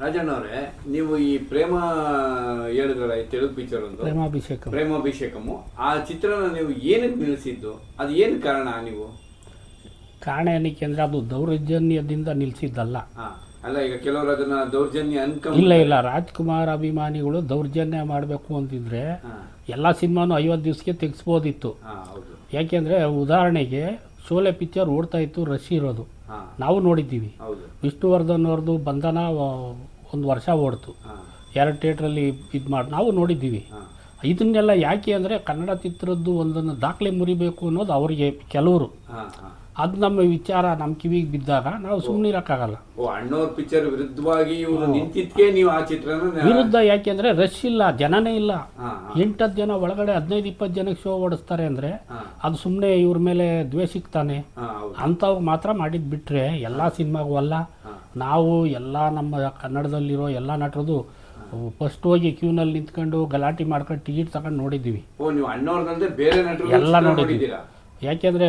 ರಾಜಣ್ಣವ್ರೆ ನೀವು ಈ ಪ್ರೇಮ ಹೇಳಿದ್ರಲ್ಲ ಈ ತೆಲುಗು ಪಿಕ್ಚರ್ ಒಂದು ಪ್ರೇಮಾಭಿಷೇಕ. ಪ್ರೇಮಾಭಿಷೇಕಮು. ಆ ಚಿತ್ರನ ನೀವು ಏನಕ್ಕೆ ನಿಲ್ಲಿಸಿದ್ದು ಅದು ಏನು ಕಾರಣ ನೀವು? ಕಾರಣ ಏನಕ್ಕೆ ಅಂದರೆ ಅದು ದೌರ್ಜನ್ಯದಿಂದ ನಿಲ್ಲಿಸಿದ್ದಲ್ಲ ಅಲ್ಲ ಈಗ ಕೆಲವರು ಅದನ್ನ ದೌರ್ಜನ್ಯ ಅನ್ಕೊಂಡ್ ಇಲ್ಲ ಇಲ್ಲ ರಾಜ್ಕುಮಾರ್ ಅಭಿಮಾನಿಗಳು ದೌರ್ಜನ್ಯ ಮಾಡಬೇಕು ಅಂತಿದ್ರೆ ಎಲ್ಲ ಸಿನಿಮಾನು ಐವತ್ತು ದಿವಸಕ್ಕೆ ತೆಗೆಸ್ಬೋದಿತ್ತು. ಯಾಕೆಂದರೆ ಉದಾಹರಣೆಗೆ ಶೋಲೆ ಪಿಕ್ಚರ್ ಓಡ್ತಾ ಇತ್ತು ರಶ್ ಇರೋದು. ನಾವು ನೋಡಿದ್ದೀವಿ. ವಿಷ್ಣುವರ್ಧನ್ ಅವ್ರದ್ದು ಬಂಧನ ಒಂದು ವರ್ಷ ಓಡ್ತು. ಎರಡು ಥಿಯೇಟ್ರಲ್ಲಿ ಇದು ಮಾಡಿ ನಾವು ನೋಡಿದ್ದೀವಿ. ಇದನ್ನೆಲ್ಲ ಯಾಕೆ ಅಂದರೆ ಕನ್ನಡ ಚಿತ್ರದ್ದು ಒಂದನ್ನು ದಾಖಲೆ ಮುರಿಬೇಕು ಅನ್ನೋದು ಅವರಿಗೆ ಕೆಲವರು. ಅದು ನಮ್ಮ ವಿಚಾರ ನಮ್ಮ ಕಿವಿಗೆ ಬಿದ್ದಾಗ ನಾವು ಸುಮ್ಮನೆ ಇರೋಕ್ಕಾಗಲ್ಲ. ಪಿಕ್ಚರ್ ವಿರುದ್ಧವಾಗಿ ನೀವು ಆ ವಿರುದ್ಧ ಯಾಕೆಂದರೆ ರಶ್ ಇಲ್ಲ ಜನನೇ ಇಲ್ಲ. ಎಂಟತ್ತು ಜನ ಒಳಗಡೆ ಹದಿನೈದು ಇಪ್ಪತ್ತು ಜನಕ್ಕೆ ಶೋ ಓಡಿಸ್ತಾರೆ ಅಂದರೆ ಅದು ಸುಮ್ಮನೆ ಇವ್ರ ಮೇಲೆ ದ್ವೇಷಕ್ಕೆ ತಾನೆ ಅಂಥವು ಮಾತ್ರ ಮಾಡಿದ್ದು ಬಿಟ್ಟರೆ ಎಲ್ಲ ಸಿನಿಮಾಗೂ ಅಲ್ಲ. ನಾವು ಎಲ್ಲ ನಮ್ಮ ಕನ್ನಡದಲ್ಲಿರೋ ಎಲ್ಲ ನಟರದು ಫಸ್ಟ್ ಹೋಗಿ ಕ್ಯೂನಲ್ಲಿ ನಿಂತ್ಕೊಂಡು ಗಲಾಟೆ ಮಾಡ್ಕೊಂಡು ಟಿಕೆಟ್ ತಗೊಂಡು ನೋಡಿದ್ದೀವಿ. ಎಲ್ಲ ನೋಡಿದ್ದೀವಿ. ಯಾಕೆಂದರೆ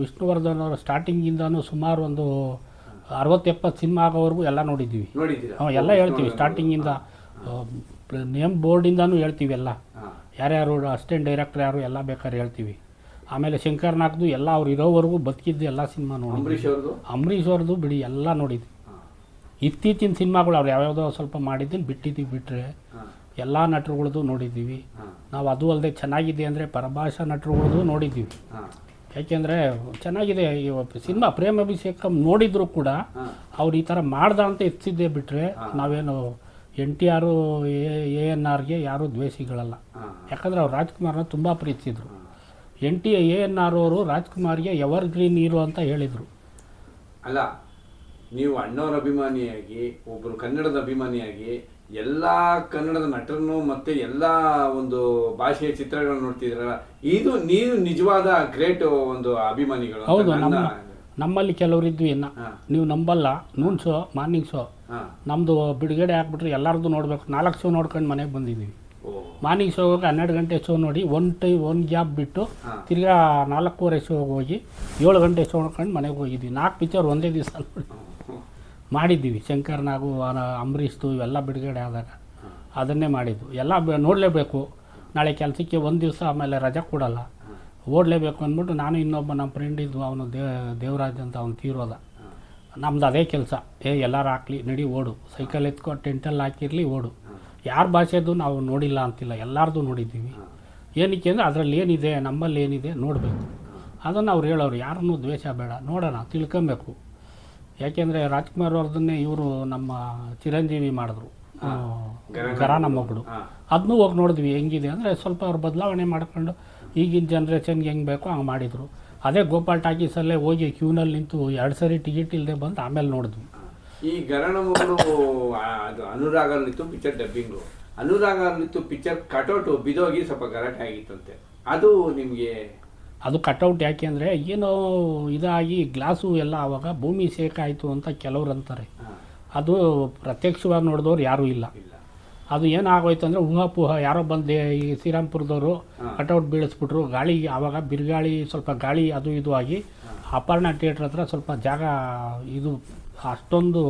ವಿಷ್ಣುವರ್ಧನ್ ಅವರ ಸ್ಟಾರ್ಟಿಂಗಿಂದನೂ ಸುಮಾರು ಒಂದು ಅರವತ್ತೆಪ್ಪತ್ತು ಸಿನಿಮಾ ಆಗೋವರೆಗೂ ಎಲ್ಲ ನೋಡಿದ್ದೀವಿ. ಎಲ್ಲ ಹೇಳ್ತೀವಿ. ಸ್ಟಾರ್ಟಿಂಗಿಂದ ನೇಮ್ ಬೋರ್ಡಿಂದನೂ ಹೇಳ್ತೀವಿ ಎಲ್ಲ. ಯಾರ್ಯಾರು ಅಸಿಸ್ಟೆಂಟ್ ಡೈರೆಕ್ಟರ್ ಯಾರು ಎಲ್ಲ ಬೇಕಾದ್ರೆ ಹೇಳ್ತೀವಿ. ಆಮೇಲೆ ಶಂಕರ್ ನಾಗ್ದು ಎಲ್ಲ ಅವ್ರು ಇರೋವರೆಗೂ ಬದುಕಿದ್ದು ಎಲ್ಲ ಸಿನಿಮಾ ನೋಡಿ ಅಂಬರೀಶ್ ಅವ್ರದ್ದು? ಅಂಬರೀಷ್ ಅವ್ರದ್ದು ಬಿಡಿ ಎಲ್ಲ ನೋಡಿದ್ವಿ. ಇತ್ತೀಚಿನ ಸಿನಿಮಾಗಳು ಅವ್ರು ಯಾವ್ಯಾವುದೋ ಸ್ವಲ್ಪ ಮಾಡಿದ್ದೀನಿ ಬಿಟ್ಟಿದ್ದೀವಿ ಬಿಟ್ಟರೆ ಎಲ್ಲ ನಟರುಗಳದ್ದು ನೋಡಿದ್ದೀವಿ. ನಾವು ಅದು ಅಲ್ಲದೆ ಚೆನ್ನಾಗಿದೆ ಅಂದರೆ ಪರಭಾಷಾ ನಟರುಗಳದ್ದು ನೋಡಿದ್ದೀವಿ. ಯಾಕೆಂದರೆ ಚೆನ್ನಾಗಿದೆ ಈ ಸಿನಿಮಾ ಪ್ರೇಮಾಭಿಷೇಕ ನೋಡಿದ್ರು ಕೂಡ ಅವ್ರು ಈ ಥರ ಮಾಡ್ದ ಅಂತ ಎತ್ತಿದ್ದೇ ಬಿಟ್ಟರೆ ನಾವೇನು N T R A N ಆರ್ಗೆ ಯಾರೂ ದ್ವೇಷಿಗಳಲ್ಲ. ಯಾಕಂದರೆ ಅವ್ರು ರಾಜ್ಕುಮಾರ್ನ ತುಂಬ ಪ್ರೀತಿಸಿದ್ರು. N T A N R ಅವರು ರಾಜ್ಕುಮಾರ್ಗೆ ಎವರ್ ಗ್ರೀನ್ ಹೀರೋ ಅಂತ ಹೇಳಿದರು. ಅಲ್ಲ ನೀವು ಅಣ್ಣವ್ರ ಅಭಿಮಾನಿಯಾಗಿ ಒಬ್ಬರು ಕನ್ನಡದ ಅಭಿಮಾನಿಯಾಗಿ ಎಲ್ಲ ಕನ್ನಡದ ನಟರನ್ನು ಮತ್ತೆ ಎಲ್ಲ ಒಂದು ಭಾಷೆಯ ಚಿತ್ರಗಳನ್ನು ನೋಡ್ತಿದ್ರಲ್ಲ ಇದು ನೀವು ನಿಜವಾದ ಗ್ರೇಟ್ ಒಂದು ಅಭಿಮಾನಿಗಳು ಹೌದು ನಮ್ಮ ನಮ್ಮಲ್ಲಿ ಕೆಲವರಿದ್ವಿ ಇನ್ನ. ನೀವು ನಂಬಲ್ಲ ನೂನ್ ಶೋ ಮಾರ್ನಿಂಗ್ ಶೋ ನಮ್ದು ನಮ್ಮದು ಬಿಡುಗಡೆ ಹಾಕ್ಬಿಟ್ರೆ ಎಲ್ಲರದ್ದು ನೋಡ್ಬೇಕು. ನಾಲ್ಕು ಶೋ ನೋಡ್ಕೊಂಡು ಮನೆಗೆ ಬಂದಿದ್ದೀವಿ ಮಾರ್ನಿಂಗ್ ಶೋ ಹೋಗಿ ಹನ್ನೆರಡು ಗಂಟೆ ಶೋ ನೋಡಿ ಒನ್ ಟೈ ಒನ್ ಗ್ಯಾಪ್ ಬಿಟ್ಟು. ತಿರ್ಗಾ ನಾಲ್ಕೂವರೆ ಶೋಗೆ ಹೋಗಿ ಏಳು ಗಂಟೆ ಶೋ ನೋಡ್ಕೊಂಡು ಮನೆಗೆ ಹೋಗಿದ್ವಿ. ನಾಲ್ಕು ಪಿಕ್ಚರ್ ಒಂದೇ ದಿವಸ ನೋಡಿ. ಮಾಡಿದ್ದೀವಿ. ಶಂಕರ್ನಾಗು ಅಂಬರೀಷ್ದು ಇವೆಲ್ಲ ಬಿಡುಗಡೆ ಆದಾಗ ಅದನ್ನೇ ಮಾಡಿದ್ದು. ಎಲ್ಲ ನೋಡಲೇಬೇಕು. ನಾಳೆ ಕೆಲಸಕ್ಕೆ ಒಂದು ದಿವಸ ಆಮೇಲೆ ರಜೆ ಕೊಡಲ್ಲ. ಓಡಲೇಬೇಕು ಅಂದ್ಬಿಟ್ಟು ನಾನು ಇನ್ನೊಬ್ಬ ನಮ್ಮ ಫ್ರೆಂಡ್ ಇದ್ದು ಅವನು ದೇ ದೇವರಾಜ್ ಅಂತ ಅವನು ತೀರೋದ. ನಮ್ದು ಅದೇ ಕೆಲಸ. ಏ, ಎಲ್ಲರೂ ಹಾಕ್ಲಿ, ನಡಿ ಓಡು. ಸೈಕಲ್ ಎತ್ಕೊ ಟೆಂಟಲ್ಲಿ ಹಾಕಿರಲಿ ಓಡು. ಯಾರ ಭಾಷೆದು ನಾವು ನೋಡಿಲ್ಲ ಅಂತಿಲ್ಲ. ಎಲ್ಲರದು ನೋಡಿದ್ದೀವಿ. ಏನಕ್ಕೆ ಅಂದರೆ ಅದರಲ್ಲಿ ಏನಿದೆ, ನಮ್ಮಲ್ಲಿ ಏನಿದೆ ನೋಡಬೇಕು. ಅದನ್ನು ಅವ್ರು ಹೇಳೋರು, ಯಾರನ್ನೂ ದ್ವೇಷ ಬೇಡ. ನೋಡೋಣ, ತಿಳ್ಕೊಬೇಕು. ಯಾಕೆಂದರೆ ರಾಜ್ಕುಮಾರ್ ಅವ್ರದನ್ನೇ ಇವರು ನಮ್ಮ ಚಿರಂಜೀವಿ ಮಾಡಿದ್ರು. ಆ, ಗರಾನ ಮಗಳು ಅದನ್ನೂ ಹೋಗಿ ನೋಡಿದ್ವಿ ಹೆಂಗಿದೆ ಅಂದರೆ ಸ್ವಲ್ಪ ಅವ್ರು ಬದಲಾವಣೆ ಮಾಡ್ಕೊಂಡು ಈಗಿನ ಜನ್ರೇಷನ್ಗೆ ಹೆಂಗೆ ಬೇಕೋ ಹಂಗೆ ಮಾಡಿದರು. ಅದೇ ಗೋಪಾಲ್ ಟಾಕೀಸಲ್ಲೇ ಹೋಗಿ ಕ್ಯೂನಲ್ಲಿ ನಿಂತು ಎರಡು ಸರಿ ಟಿಕೆಟ್ ಇಲ್ಲದೆ ಬಂದು ಆಮೇಲೆ ನೋಡಿದ್ವಿ. ಈ ಗರಣ ಅದು ಅನುರಾಗಲ್ಲಿತ್ತು ಪಿಕ್ಚರ್ ಡಬ್ಬಿಂಗು ಅನುರಾಗಲ್ಲಿತ್ತು ಪಿಕ್ಚರ್ ಕಟೌಟ್ ಬಿದೋಗಿ ಸ್ವಲ್ಪ ಗಲಾಟೆ ಆಗಿತ್ತಂತೆ. ಅದು ನಿಮಗೆ ಅದು ಕಟೌಟ್ ಯಾಕೆ ಅಂದರೆ ಏನೋ ಇದಾಗಿ ಗ್ಲಾಸು ಎಲ್ಲ ಆವಾಗ ಭೂಮಿ ಸೇಕ ಆಯಿತು ಅಂತ ಕೆಲವ್ರು ಅಂತಾರೆ. ಅದು ಪ್ರತ್ಯಕ್ಷವಾಗಿ ನೋಡಿದವ್ರು ಯಾರೂ ಇಲ್ಲ. ಅದು ಏನಾಗೋಯ್ತು ಅಂದರೆ ಊಹಾಪೂಹ ಯಾರೋ ಬಂದು ಈ ಶ್ರೀರಾಮ್ಪುರದವರು. ಕಟೌಟ್ ಬೀಳಿಸ್ಬಿಟ್ರು. ಗಾಳಿ ಆವಾಗ ಬಿರುಗಾಳಿ ಸ್ವಲ್ಪ ಗಾಳಿ ಅದು ಇದು ಆಗಿ ಅಪರ್ಣ ಥಿಯೇಟ್ರ್ ಹತ್ರ ಸ್ವಲ್ಪ ಜಾಗ ಇದು ಅಷ್ಟೊಂದು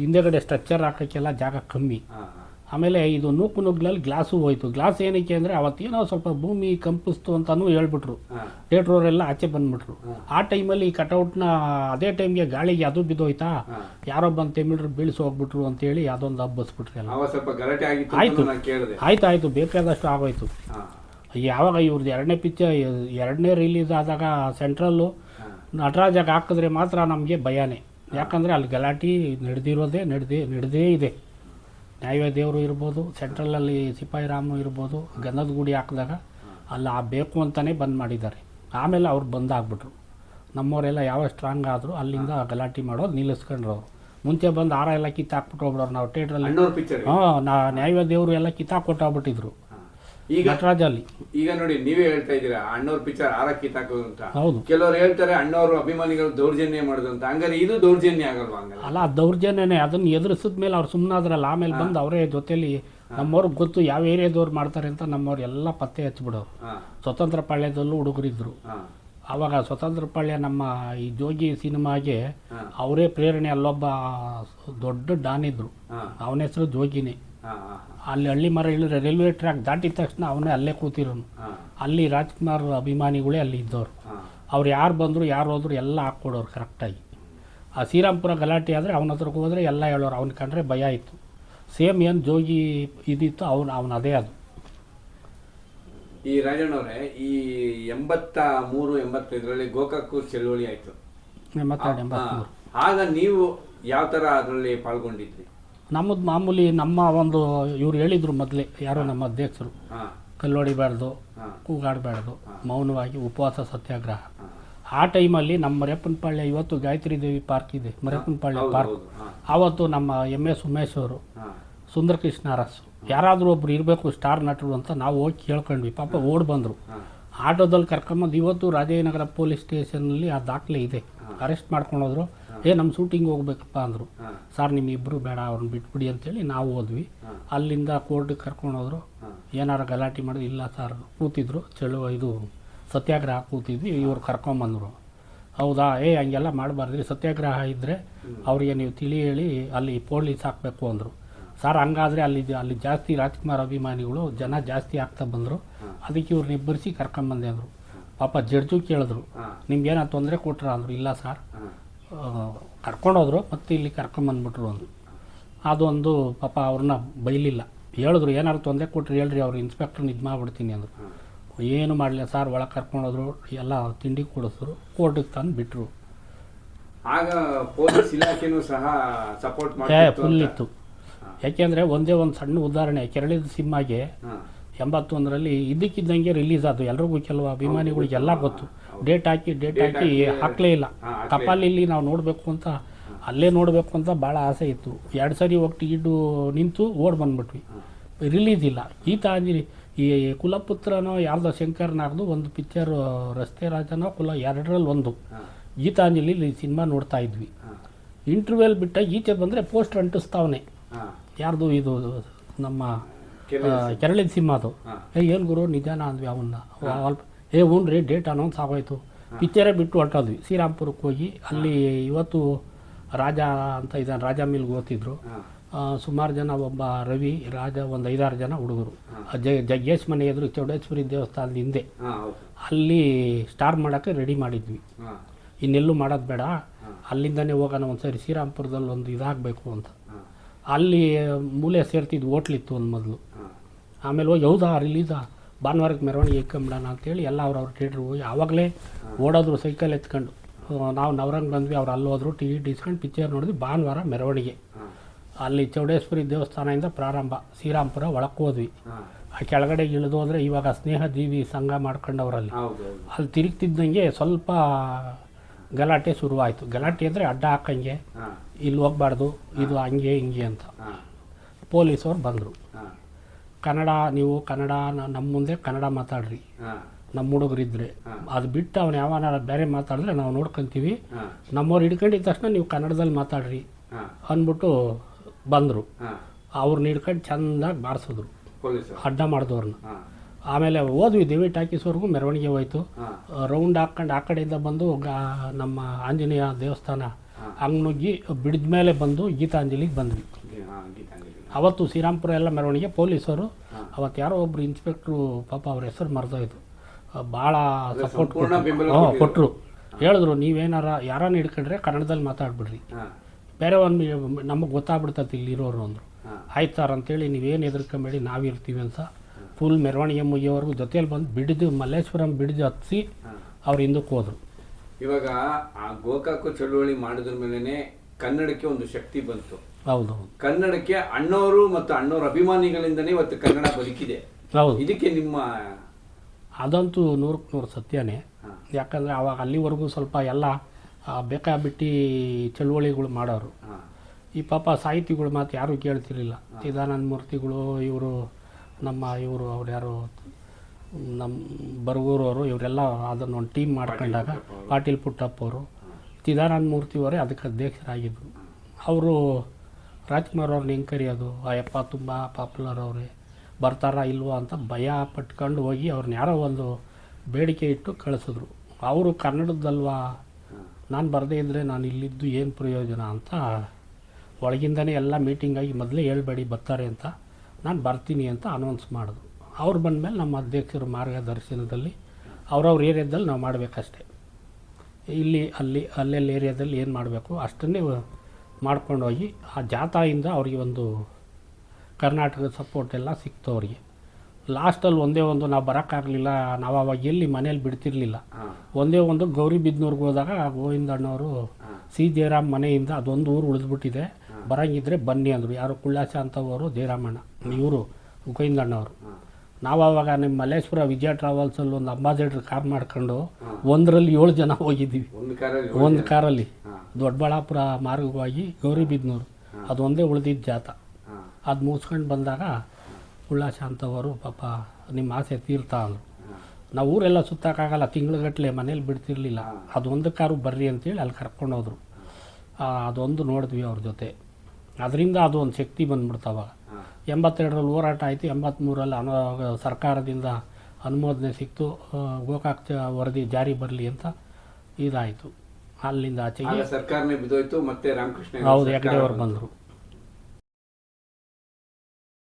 ಹಿಂದೆಗಡೆ ಸ್ಟ್ರಕ್ಚರ್ ಹಾಕೋಕ್ಕೆಲ್ಲ ಜಾಗ ಕಮ್ಮಿ. ಆಮೇಲೆ ಇದು ನೂಕು ನುಗ್ಲಲ್ಲಿ ಗ್ಲಾಸು ಹೋಯಿತು. ಗ್ಲಾಸ್ ಏನಕ್ಕೆ ಅಂದರೆ ಅವತ್ತೇನೋ ಸ್ವಲ್ಪ ಭೂಮಿ ಕಂಪಿಸ್ತು ಅಂತಲೂ ಹೇಳ್ಬಿಟ್ರು. ಥಿಯೇಟ್ರವರೆಲ್ಲ ಆಚೆ ಬಂದ್ಬಿಟ್ರು. ಆ ಟೈಮಲ್ಲಿ ಈ ಕಟೌಟ್ನ ಅದೇ ಟೈಮ್ಗೆ ಗಾಳಿಗೆ ಅದು ಬಿದ್ದೋಯ್ತಾ? ಯಾರೋ ಬಂದು ತೆಮಿಳ್ರು ಬೀಳಿಸಿ ಹೋಗ್ಬಿಟ್ರು ಅಂತೇಳಿ ಅದೊಂದು ಹಬ್ಬಸ್ಬಿಟ್ರಿ ಆಯ್ತು. ಆಯ್ತು ಆಯಿತು. ಬೇಕಾದಷ್ಟು ಆಗೋಯ್ತು. ಯಾವಾಗ ಇವ್ರದ್ದು ಎರಡನೇ ಪಿಕ್ಚರ್ ಎರಡನೇ ರಿಲೀಸ್ ಆದಾಗ ಸೆಂಟ್ರಲ್ಲು ನಟರಾಜಾಗ ಹಾಕಿದ್ರೆ ಮಾತ್ರ ನಮಗೆ ಭಯನೇ. ಯಾಕಂದರೆ ಅಲ್ಲಿ ಗಲಾಟೆ ನಡೆದಿರೋದೇ ನಡೆದೇ ನಡೆದೇ ಇದೆ. ನ್ಯಾಯ ದೇವರು ಇರ್ಬೋದು ಸೆಂಟ್ರಲಲ್ಲಿ ಸಿಪಾಯಿ ರಾಮು ಇರ್ಬೋದು ಗಂಧದ ಗುಡಿ ಹಾಕಿದಾಗ ಅಲ್ಲಿ ಆ ಬೇಕು ಅಂತಲೇ ಬಂದ್ ಮಾಡಿದ್ದಾರೆ. ಆಮೇಲೆ ಅವ್ರು ಬಂದಾಗ್ಬಿಟ್ರು. ನಮ್ಮವರೆಲ್ಲ ಯಾವ ಸ್ಟ್ರಾಂಗ್ ಆದರೂ ಅಲ್ಲಿಂದ ಗಲಾಟೆ ಮಾಡೋದು ನಿಲ್ಲಿಸ್ಕೊಂಡ್ರು ಅವರು. ಮುಂಚೆ ಬಂದು ಆರ ಎಲ್ಲ ಕಿತ್ತಾಕ್ಬಿಟ್ಟು ಹೋಗ್ಬಿಡೋರು ನಾವು ಥಿಯೇಟ್ರಲ್ಲಿ ಹಾಂ ನಾ ನ್ಯಾಯ ದೇವರು ಎಲ್ಲ ಕಿತ್ತಾಕೊಟ್ಟೋಗ್ಬಿಟ್ಟಿದ್ರು ಈಗ ನಟರಾಜಲ್ಲಿ ಈಗ ನೋಡಿ ನೀವೇ ಹೇಳ್ತಾ ಇದ್ದೀರಾ ಅಣ್ಣವ್ರ ಪಿಕ್ಚರ್ ಆರಕ್ಕಿ ಅಂತ ಹೌದು. ಕೆಲವರು ಹೇಳ್ತಾರೆ ಅಣ್ಣವರು ಅಭಿಮಾನಿಗಳು ದೌರ್ಜನ್ಯ ಮಾಡುದಂತ. ಅಂತ ಹಂಗಾರೆ ಇದು ದೌರ್ಜನ್ಯ ಆಗಲ್ವಾ ಹಂಗಾರೆ? ಅಲ್ಲ ಆ ದೌರ್ಜನ್ಯನೇ. ಅದನ್ನ ಎದುರಿಸಿದ ಮೇಲೆ ಅವ್ರು ಸುಮ್ಮನಾದ್ರಲ್ಲ ಆಮೇಲೆ ಬಂದು ಅವರೇ ಜೊತೆಲಿ ನಮ್ಮವ್ರಿಗೆ ಗೊತ್ತು ಯಾವ ಏರಿಯಾದವ್ರು ಮಾಡ್ತಾರೆ ಅಂತ ನಮ್ಮವ್ರು ಎಲ್ಲ ಪತ್ತೆ ಹಚ್ಬಿಡೋರು. ಸ್ವತಂತ್ರ ಪಾಳ್ಯದಲ್ಲೂ ಹುಡುಗರಿದ್ರು. ಅವಾಗ ಆವಾಗ ಸ್ವತಂತ್ರ ಪಾಳ್ಯ ನಮ್ಮ ಈ ಜೋಗಿ ಸಿನಿಮಾಗೆ ಅವರೇ ಪ್ರೇರಣೆ ಅಲ್ಲೊಬ್ಬ ದೊಡ್ಡ ಡಾನ್ ಇದ್ರು ಅವನ ಹೆಸರು ಜೋಗಿನೇ. ಅಲ್ಲಿ ಹಳ್ಳಿ ಮರ ಇಳಿದ್ರೆ ರೈಲ್ವೆ ಟ್ರ್ಯಾಕ್ ದಾಟಿದ ತಕ್ಷಣ ಅವನೇ ಅಲ್ಲೇ ಕೂತಿರೋನು. ಅಲ್ಲಿ ರಾಜ್ಕುಮಾರ್ ಅಭಿಮಾನಿಗಳೇ ಅಲ್ಲಿ ಇದ್ದವರು. ಅವ್ರು ಯಾರು ಬಂದರು ಯಾರು ಹೋದ್ರು ಎಲ್ಲ ಹಾಕ್ಕೊಡೋರು ಕರೆಕ್ಟಾಗಿ ಆ ಶ್ರೀರಾಮ್ಪುರ ಗಲಾಟೆ ಆದರೆ ಅವನ ಹತ್ರಕ್ಕೆ ಹೋದರೆ ಎಲ್ಲ ಹೇಳೋರು. ಅವ್ನ ಕಂಡ್ರೆ ಭಯ ಇತ್ತು. ಸೇಮ್ ಏನು ಜೋಗಿ ಇದಿತ್ತು ಅವ್ನು ಅವನ ಅದೇ ಅದು. ಈ ರಾಜಣ್ಣವ್ರೆ ಈ ಎಂಬತ್ತ ಮೂರು ಎಂಬತ್ತೈದರಲ್ಲಿ ಗೋಕಾಕು ಚಳುವಳಿ ಆಯಿತು. ಎಂಬತ್ತೆರಡು ಎಂಬತ್ತ ಎಂಬತ್ತ್ಮೂರು ಆಗ ನೀವು ಯಾವ ಥರ ಅದರಲ್ಲಿ ಪಾಲ್ಗೊಂಡಿದ್ರಿ? ನಮ್ಮದು ಮಾಮೂಲಿ ನಮ್ಮ ಒಂದು ಇವ್ರು ಹೇಳಿದರು ಮೊದಲೇ ಯಾರೋ ನಮ್ಮ ಅಧ್ಯಕ್ಷರು. ಕಲ್ಲೊಡಿಬಾರ್ದು ಕೂಗಾಡಬಾರ್ದು ಮೌನವಾಗಿ ಉಪವಾಸ ಸತ್ಯಾಗ್ರಹ. ಆ ಟೈಮಲ್ಲಿ ನಮ್ಮ ಮರೆಪ್ಪನಪಾಳ್ಯ ಇವತ್ತು ಗಾಯತ್ರಿ ದೇವಿ ಪಾರ್ಕ್ ಇದೆ ಮರೆಪ್ಪನಪಾಳ್ಯ ಹೌದು, ಪಾರ್ಕ್. ಆವತ್ತು ನಮ್ಮ ಎಂ ಎಸ್ ಉಮೇಶ್ ಅವರು ಹಾ, ಸುಂದರ ಕೃಷ್ಣ ಅರಸು ಯಾರಾದರೂ ಒಬ್ರು ಇರಬೇಕು ಸ್ಟಾರ್ ನಟರು ಅಂತ ನಾವು ಹೋಗಿ ಕೇಳ್ಕೊಂಡ್ವಿ. ಪಾಪ ಓಡ್ ಬಂದರು. ಆಟೋದಲ್ಲಿ ಕರ್ಕೊಂಬಂದು ಇವತ್ತು ರಾಜೇನಗರ ಪೊಲೀಸ್ ಸ್ಟೇಷನಲ್ಲಿ ಆ ದಾಖಲೆ ಇದೆ. ಅರೆಸ್ಟ್ ಮಾಡ್ಕೊಂಡೋದ್ರು ಏ ನಮ್ಮ ಶೂಟಿಂಗ್ ಹೋಗ್ಬೇಕಪ್ಪ ಅಂದರು. ಸರ್ ನಿಮ್ಮಿಬ್ಬರು ಬೇಡ ಅವ್ರನ್ನ ಬಿಟ್ಬಿಡಿ ಅಂತೇಳಿ ನಾವು ಹೋದ್ವಿ. ಅಲ್ಲಿಂದ ಕೋರ್ಟಿಗೆ ಕರ್ಕೊಂಡು ಹೋದ್ರು. ಏನಾರು ಗಲಾಟೆ ಮಾಡಿದ್ರು? ಇಲ್ಲ ಸರ್. ಕೂತಿದ್ರು. ಚಳು ಇದು ಸತ್ಯಾಗ್ರಹ ಕೂತಿದ್ವಿ ಇವ್ರು ಕರ್ಕೊಂಬಂದರು ಹೌದಾ? ಏ ಹಂಗೆಲ್ಲ ಮಾಡಬಾರ್ದ್ರಿ. ಸತ್ಯಾಗ್ರಹ ಇದ್ದರೆ ಅವರಿಗೆ ನೀವು ತಿಳಿ ಹೇಳಿ ಅಲ್ಲಿ ಪೊಲೀಸ್ ಹಾಕಬೇಕು ಅಂದರು. ಸರ್ ಹಂಗಾದರೆ ಅಲ್ಲಿ ಅಲ್ಲಿ ಜಾಸ್ತಿ ರಾಜ್ಕುಮಾರ್ ಅಭಿಮಾನಿಗಳು ಜನ ಜಾಸ್ತಿ ಆಗ್ತಾ ಬಂದರು. ಅದಕ್ಕೆ ಇವ್ರನ್ನ ಇಬ್ಬರಿಸಿ ಕರ್ಕೊಂಬಂದೆ ಅಂದರು. ಪಾಪ ಜಡ್ಜು ಕೇಳಿದ್ರು. ನಿಮ್ಗೇನ ತೊಂದರೆ ಕೊಟ್ರ? ಅಂದರು. ಇಲ್ಲ ಸರ್. ಕರ್ಕೊಂಡೋದ್ರು ಮತ್ತೆ ಇಲ್ಲಿ ಕರ್ಕೊಂಬಂದ್ಬಿಟ್ರು ಅಂದರು. ಅದೊಂದು ಪಾಪ ಅವ್ರನ್ನ ಬೈಲಿಲ್ಲ. ಹೇಳಿದ್ರು ಏನಾದ್ರು ತೊಂದರೆ ಕೊಟ್ರು ಹೇಳ್ರಿ ಅವ್ರು ಇನ್ಸ್ಪೆಕ್ಟ್ರನ್ನ ಇದು ಮಾಡ್ಬಿಡ್ತೀನಿ ಅಂದರು. ಏನು ಮಾಡಲಿಲ್ಲ ಸರ್ ಒಳಗೆ ಕರ್ಕೊಂಡೋದ್ರು ಎಲ್ಲ ತಿಂಡಿ ಕೊಡಿಸಿದ್ರು ಕೋರ್ಟಿಗೆ ತಂದು ಬಿಟ್ಟರು ಆಗ ಪೊಲೀಸ್ ಇಲಾಖೆನೂ ಸಹ ಸಪೋರ್ಟ್ ಏ ಫುಲ್ ಇತ್ತು. ಯಾಕೆಂದರೆ ಒಂದೇ ಒಂದು ಸಣ್ಣ ಉದಾಹರಣೆ ಕೆರಳಿದ ಸಿಂಹಾಗೆ ಎಂಬತ್ತೊಂದರಲ್ಲಿ ಇದ್ದಕ್ಕಿದ್ದಂಗೆ ರಿಲೀಸ್ ಆದವು. ಎಲ್ರಿಗೂ ಕೆಲವು ಅಭಿಮಾನಿಗಳಿಗೆಲ್ಲ ಗೊತ್ತು. ಡೇಟ್ ಹಾಕಿ ಡೇಟ್ ಹಾಕಿ ಹಾಕಿ- ಹಾಕಲೇ ಇಲ್ಲ. ಕಪಾಲಿಲ್ಲಿ ನಾವು ನೋಡಬೇಕು ಅಂತ ಅಲ್ಲೇ ನೋಡಬೇಕು ಅಂತ ಭಾಳ ಆಸೆ ಇತ್ತು. ಎರಡು ಸರಿ ಹೋಗಿ ಟಿಕೆಟು ನಿಂತು ಓಡ್ ಬಂದ್ಬಿಟ್ವಿ. ರಿಲೀಸ್ ಇಲ್ಲ. ಗೀತಾಂಜಲಿ ಈ ಕುಲಪುತ್ರನೋ ಯಾರ್ದೋ ಶಂಕರ್ನಾಗ್ದು ಒಂದು ಪಿಕ್ಚರ್ ರಸ್ತೆ ರಾಜನೋ ಕುಲ ಎರಡರಲ್ಲಿ ಒಂದು. ಗೀತಾಂಜಲಿ ಸಿನಿಮಾ ನೋಡ್ತಾ ಇದ್ವಿ. ಇಂಟರ್ವ್ಯೂಲ್ ಬಿಟ್ಟ ಈಚೆ ಬಂದರೆ ಪೋಸ್ಟರ್ ಅಂಟಿಸ್ತಾವನೆ. ಯಾರ್ದು ಇದು ನಮ್ಮ ಕೆರಳಿನ ಕೆರಳಿದ ಸಿನಿಮಾದು. ಏ ಏನು ಗುರು ನಿಜಾನ ಅಂದ್ವಿ ಅವನ್ನ. ಏ ಹ್ಞೂ ರೀ ಡೇಟ್ ಅನೌನ್ಸ್ ಆಗೋಯ್ತು ಪಿಕ್ಚರೇ ಬಿಟ್ಟು ಹೊರಟೋದ್ವಿ. ಶ್ರೀರಾಮ್ಪುರಕ್ಕೆ ಹೋಗಿ ಅಲ್ಲಿ ಇವತ್ತು ರಾಜ ಅಂತ ಇದ್ದಾನೆ ರಾಜ ಮಿಲ್ಗೆ ಓದ್ತಿದ್ರು. ಸುಮಾರು ಜನ ಒಬ್ಬ ರವಿ ರಾಜ ಒಂದು ಐದಾರು ಜನ ಹುಡುಗರು. ಜ ಜಗ್ಗೇಶ್ ಮನೆ ಎದುರು ಚೌಡೇಶ್ವರಿ ದೇವಸ್ಥಾನದ ಹಿಂದೆ. ಅಲ್ಲಿ ಸ್ಟಾರ್ ಮಾಡೋಕ್ಕೆ ರೆಡಿ ಮಾಡಿದ್ವಿ. ಇನ್ನೆಲ್ಲೂ ಮಾಡೋದು ಬೇಡ. ಅಲ್ಲಿಂದನೇ ಹೋಗೋಣ ಒಂದ್ಸರಿ ಶ್ರೀರಾಮ್ಪುರದಲ್ಲಿ ಒಂದು ಇದಾಗಬೇಕು ಅಂತ. ಅಲ್ಲಿ ಮೂಲೆ ಸೇರ್ತಿದ್ದು ಹೋಟ್ಲಿತ್ತು ಒಂದು ಮೊದಲು. ಆಮೇಲೆ ಹೋಗಿ ಹೌದಾ ರಿಲೀಸಾ ಭಾನುವಾರಕ್ಕೆ ಮೆರವಣಿಗೆ ಇಕ್ಕಂಬಿಡೋಣ ಅಂತೇಳಿ ಎಲ್ಲ ಅವ್ರು ಅವ್ರ ಟೀಟ್ರ್ ಹೋಗಿ ಆವಾಗಲೇ ಓಡೋದ್ರು ಸೈಕಲ್ ಎತ್ಕೊಂಡು. ನಾವು ನವರಂಗ್ ಬಂದ್ವಿ ಅವ್ರು ಅಲ್ಲಿ ಹೋದ್ರು ಟಿಕೆಟ್ ಇಸ್ಕೊಂಡು ಪಿಕ್ಚರ್ ನೋಡಿದ್ವಿ ಭಾನುವಾರ ಮೆರವಣಿಗೆ. ಅಲ್ಲಿ ಚೌಡೇಶ್ವರಿ ದೇವಸ್ಥಾನದಿಂದ ಪ್ರಾರಂಭ ಶ್ರೀರಾಮ್ಪುರ ಒಳಕ್ಕೆ ಹೋದ್ವಿ. ಆ ಕೆಳಗಡೆ ಇಳಿದು ಹೋದರೆ ಇವಾಗ ಸ್ನೇಹ ಜೀವಿ ಸಂಘ ಮಾಡ್ಕೊಂಡವ್ರಲ್ಲಿ. ಅಲ್ಲಿ ತಿರುಗ್ತಿದ್ದಂಗೆ ಸ್ವಲ್ಪ ಗಲಾಟೆ ಶುರುವಾಯಿತು. ಗಲಾಟೆ ಅಂದರೆ ಅಡ್ಡ ಹಾಕಂಗೆ ಇಲ್ಲಿ ಹೋಗ್ಬಾರ್ದು ಇದು ಹಂಗೆ ಹಿಂಗೆ ಅಂತ. ಪೊಲೀಸವ್ರು ಬಂದರು. ಕನ್ನಡ ನೀವು ಕನ್ನಡ ನಮ್ಮ ಮುಂದೆ ಕನ್ನಡ ಮಾತಾಡ್ರಿ. ನಮ್ಮ ಹುಡುಗರಿದ್ರೆ. ಅದು ಬಿಟ್ಟು ಅವ್ನು ಯಾವನಾರ ಬೇರೆ ಮಾತಾಡಿದ್ರೆ ನಾವು ನೋಡ್ಕೊಂತೀವಿ. ನಮ್ಮವ್ರು ಹಿಡ್ಕೊಂಡಿದ್ದ ತಕ್ಷಣ ನೀವು ಕನ್ನಡದಲ್ಲಿ ಮಾತಾಡ್ರಿ ಅಂದ್ಬಿಟ್ಟು ಬಂದರು. ಅವ್ರನ್ನ ಹಿಡ್ಕೊಂಡು ಚೆಂದಾಗಿ ಬಾರಿಸಿದ್ರು. ಅಡ್ಡ ಮಾಡಿದವ್ರನ್ನ ಆಮೇಲೆ ಓದ್ವಿ ದೇವಿ ಟಾಕೀಸ್ವರೆಗೂ ಮೆರವಣಿಗೆ ಹೋಯ್ತು. ರೌಂಡ್ ಹಾಕ್ಕೊಂಡು ಆ ಕಡೆಯಿಂದ ಬಂದು ಗಾ ನಮ್ಮ ಆಂಜನೇಯ ದೇವಸ್ಥಾನ. ಹಂಗೆ ನುಗ್ಗಿ ಬಿಡಿದ ಮೇಲೆ ಬಂದು ಗೀತಾಂಜಲಿಗೆ ಬಂದ್ವಿ. ಅವತ್ತು ಶ್ರೀರಾಮ್ಪುರ ಎಲ್ಲ ಮೆರವಣಿಗೆ ಪೊಲೀಸರು. ಅವತ್ತು ಯಾರೋ ಒಬ್ರು ಇನ್ಸ್ಪೆಕ್ಟ್ರು ಪಾಪ ಅವ್ರ ಹೆಸರು ಮರೆದೋಯ್ತು. ಭಾಳ ಸಪೋರ್ಟ್ ಕೊಟ್ಟರು ಹೇಳಿದ್ರು ನೀವೇನಾರ ಯಾರನ್ನ ಹಿಡ್ಕೊಂಡ್ರೆ ಕನ್ನಡದಲ್ಲಿ ಮಾತಾಡ್ಬಿಡ್ರಿ. ಬೇರೆ ಒಂದು ನಮಗೆ ಗೊತ್ತಾಗ್ಬಿಡ್ತೈತೆ ಇಲ್ಲಿರೋರು ಅಂದರು. ಆಯ್ತು ಸರ್ ಅಂತೇಳಿ ನೀವೇನು ಹೆದರ್ಕೊಂಬೇಡಿ ನಾವಿರ್ತೀವಿ ಅಂತ. ಫುಲ್ ಮೆರವಣಿಗೆ ಮುಗಿಯೋವರೆಗೂ ಜೊತೆಯಲ್ಲಿ ಬಂದು ಬಿಡಿದು ಮಲ್ಲೇಶ್ವರಂ ಬಿಡಿದು ಹತ್ತಿಸಿ ಅವ್ರ ಹಿಂದಕ್ಕೆ ಹೋದರು. ಇವಾಗ ಆ ಗೋಕಾಕು ಚಳುವಳಿ ಮಾಡಿದ್ರ ಮೇಲೆನೆ ಕನ್ನಡಕ್ಕೆ ಒಂದು ಶಕ್ತಿ ಬಂತು. ಹೌದು ಕನ್ನಡಕ್ಕೆ ಅಣ್ಣವರು ಮತ್ತು ಅಣ್ಣವ್ರ ಅಭಿಮಾನಿಗಳಿಂದನೇ ಇವತ್ತು ಕನ್ನಡ ಬದುಕಿದೆ. ಹೌದು. ಇದಕ್ಕೆ ನಿಮ್ಮ ಅದಂತೂ ನೂರಕ್ಕೆ ನೂರು ಸತ್ಯನೇ. ಯಾಕಂದರೆ ಅವಾಗ ಅಲ್ಲಿವರೆಗೂ ಸ್ವಲ್ಪ ಎಲ್ಲ ಬೇಕಾಬಿಟ್ಟು ಬೇಕಾಬಿಟ್ಟಿ ಚಳುವಳಿಗಳು ಮಾಡೋರು. ಈ ಪಾಪ ಸಾಹಿತಿಗಳು ಮಾತು ಯಾರೂ ಕೇಳ್ತಿರಲಿಲ್ಲ. ಚಿದಾನಂದ ಮೂರ್ತಿಗಳು ಇವರು ನಮ್ಮ ಇವರು ಅವ್ರು ಯಾರು ನಮ್ಮ ಬರಗೂರವರು ಇವರೆಲ್ಲ ಅದನ್ನು ಒಂದು ಟೀಮ್ ಮಾಡ್ಕೊಂಡಾಗ ಪಾಟೀಲ್ ಪುಟ್ಟಪ್ಪ ಅವರು. ಚಿದಾನಂದ ಮೂರ್ತಿಯವರೇ ಅದಕ್ಕೆ ಅಧ್ಯಕ್ಷರಾಗಿದ್ದರು. ಅವರು ರಾಜ್ಕುಮಾರ್ ಅವ್ರನ್ನ ಹೆಂಗೆ ಕರೆಯೋದು? ಅಯ್ಯಪ್ಪ ತುಂಬ ಪಾಪ್ಯುಲರ್ ಅವರೇ. ಬರ್ತಾರಾ ಇಲ್ವೋ ಅಂತ ಭಯ ಪಟ್ಕೊಂಡು ಹೋಗಿ ಅವ್ರನ್ನ ಯಾರೋ ಒಂದು ಬೇಡಿಕೆ ಇಟ್ಟು ಕಳಿಸಿದ್ರು. ಅವರು ಕನ್ನಡದಲ್ವಾ? ನಾನು ಬರದೇ ಇದ್ದರೆ ನಾನು ಇಲ್ಲಿದ್ದು ಏನು ಪ್ರಯೋಜನ ಅಂತ ಒಳಗಿಂದನೇ ಎಲ್ಲ ಮೀಟಿಂಗಾಗಿ ಮೊದಲೇ ಹೇಳ್ಬೇಡಿ ಬರ್ತಾರೆ ಅಂತ ನಾನು ಬರ್ತೀನಿ ಅಂತ ಅನೌನ್ಸ್ ಮಾಡಿದ್ರು. ಅವ್ರು ಬಂದಮೇಲೆ ನಮ್ಮ ಅಧ್ಯಕ್ಷರ ಮಾರ್ಗದರ್ಶನದಲ್ಲಿ ಅವ್ರವ್ರ ಏರಿಯಾದಲ್ಲಿ ನಾವು ಮಾಡಬೇಕಷ್ಟೆ. ಇಲ್ಲಿ ಅಲ್ಲಿ ಅಲ್ಲೆಲ್ಲಿ ಏರಿಯಾದಲ್ಲಿ ಏನು ಮಾಡಬೇಕು ಅಷ್ಟನ್ನೇ ಮಾಡ್ಕೊಂಡೋಗಿ ಆ ಜಾಥಾಯಿಂದ ಅವ್ರಿಗೆ ಒಂದು ಕರ್ನಾಟಕದ ಸಪೋರ್ಟ್ ಎಲ್ಲ ಸಿಕ್ತು ಅವರಿಗೆ. ಲಾಸ್ಟಲ್ಲಿ ಒಂದೇ ಒಂದು ನಾವು ಬರೋಕ್ಕಾಗಲಿಲ್ಲ ನಾವು ಅವಾಗ ಎಲ್ಲಿ ಮನೇಲಿ ಬಿಡ್ತಿರ್ಲಿಲ್ಲ. ಒಂದೇ ಒಂದು ಗೌರಿಬಿದ್ನೂರ್ಗೆ ಹೋದಾಗ ಗೋವಿಂದಣ್ಣವರು ಅಣ್ಣವರು ಸಿ ಜಯರಾಮ್ ಮನೆಯಿಂದ ಅದೊಂದು ಊರು ಉಳಿದ್ಬಿಟ್ಟಿದೆ. ಬರಂಗಿದ್ರೆ ಬನ್ನಿ ಅಂದರು. ಯಾರು ಕುಳ್ಳಾಸ ಅಂತವರು ಜಯರಾಮಣ್ಣ ಇವರು ಗೋವಿಂದಣ್ಣವರು. ನಾವು ಆವಾಗ ನಿಮ್ಮ ಮಲ್ಲೇಶ್ವರ ವಿಜಯ ಟ್ರಾವೆಲ್ಸಲ್ಲಿ ಒಂದು ಅಂಬಾಸಿಡರ್ ಕಾರ್ ಮಾಡ್ಕೊಂಡು ಒಂದರಲ್ಲಿ ಏಳು ಜನ ಹೋಗಿದ್ದೀವಿ. ಒಂದು ಕಾರಲ್ಲಿ ದೊಡ್ಡಬಳ್ಳಾಪುರ ಮಾರ್ಗವಾಗಿ ಗೌರಿಬಿದ್ನೂರು ಅದೊಂದೇ ಉಳಿದಿದ್ದ ಜಾತ. ಅದು ಮುಗಿಸ್ಕೊಂಡು ಬಂದಾಗ ಉಳ್ಳಾಶಾಂತವರು ಪಾಪ ನಿಮ್ಮ ಆಸೆ ತೀರ್ತಾ ಅಂದರು. ನಾವು ಊರೆಲ್ಲ ಸುತ್ತಕ್ಕಾಗಲ್ಲ ತಿಂಗ್ಳುಗಟ್ಟಲೆ ಮನೇಲಿ ಬಿಡ್ತಿರ್ಲಿಲ್ಲ. ಅದೊಂದು ಕಾರು ಬರ್ರಿ ಅಂತೇಳಿ ಅಲ್ಲಿ ಕರ್ಕೊಂಡು ಹೋದ್ರು. ಅದೊಂದು ನೋಡಿದ್ವಿ ಅವ್ರ ಜೊತೆ. ಅದರಿಂದ ಅದು ಒಂದು ಶಕ್ತಿ ಬಂದ್ಬಿಡ್ತಾವ. ಎಂಬತ್ತೆರಡರಲ್ಲಿ ಹೋರಾಟ ಆಯಿತು ಎಂಬತ್ತ್ಮೂರಲ್ಲಿ ಅನು ಸರ್ಕಾರದಿಂದ ಅನುಮೋದನೆ ಸಿಕ್ತು. ಗೋಕಾಕ್ ವರದಿ ಜಾರಿ ಬರಲಿ ಅಂತ ಇದಾಯಿತು. ಅಲ್ಲಿಂದ ಆಚೆಗೆ. ಸರ್ಕಾರ ಸರ್ಕಾರನೇ ಬಿದ್ದೋಯ್ತು ಮತ್ತೆ ರಾಮಕೃಷ್ಣ ಹೌದು ಹೆಗ್ಡೆ ಅವ್ರು ಬಂದರು.